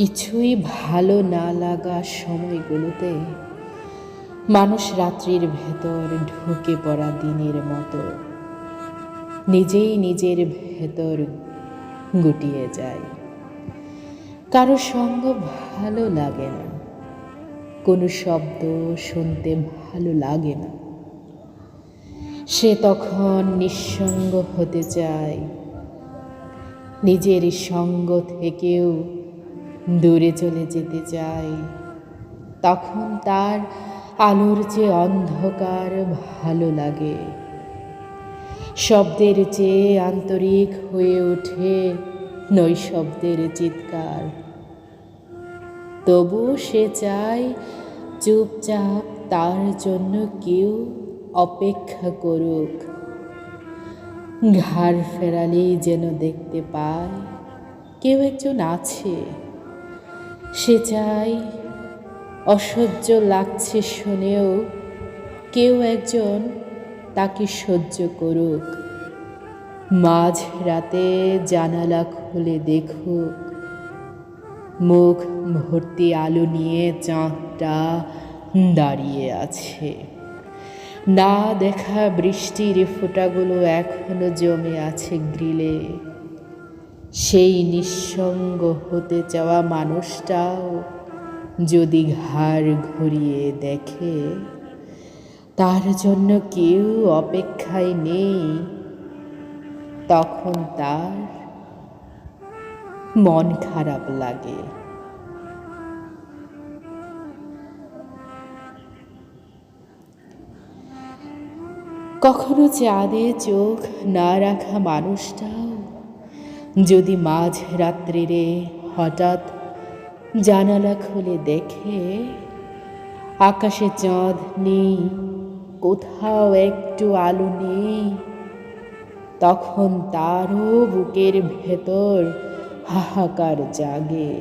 কিছুই ভালো না লাগা সময়গুলোতে মানুষ রাত্রির ভেতর ঢুকে পড়া দিনের মতো নিজেই নিজের ভেতর গুটিয়ে যায়। কারও সঙ্গ ভালো লাগে না, কোনো শব্দ শুনতে ভালো লাগে না। সে তখন নিঃসঙ্গ হতে চায়, নিজের সঙ্গ থেকেও দূরে চলে যেতে চায়। তখন তার আলোর যে অন্ধকার ভালো লাগে। শব্দের চেয়ে আন্তরিক হয়ে ওঠে নৈশব্দের চিৎকার। তবু সে চায় চুপচাপ তার জন্য কেউ অপেক্ষা করুক। ঘাড় ফেরালেই যেন দেখতে পায়, কেউ একজন আছে। সে চায় অসহ্য লাগছে শুনেও কেউ একজন তাকে সহ্য করুক। মাঝ রাতে জানালা খুলে দেখুক। মুখ ভর্তি আলো নিয়ে চাঁদটা দাঁড়িয়ে আছে। না দেখা বৃষ্টির ফোঁটাগুলো এখনও জমে আছে গ্রিলে। সেই নিঃসঙ্গ হতে চাওয়া মানুষটাও যদি ঘাড় ঘুরিয়ে দেখে, তার জন্য কেউ অপেক্ষায় নেই। তখন তার মন খারাপ লাগে। কখনো চাঁদে চোখ না রাখা মানুষটাও যদি মাঝ রাত্রিরে হঠাৎ জানালা খুলে দেখে আকাশে চাঁদ নেই, কোথাও একটু আলো নেই, তখন তারও বুকের ভেতর হাহাকার জাগে।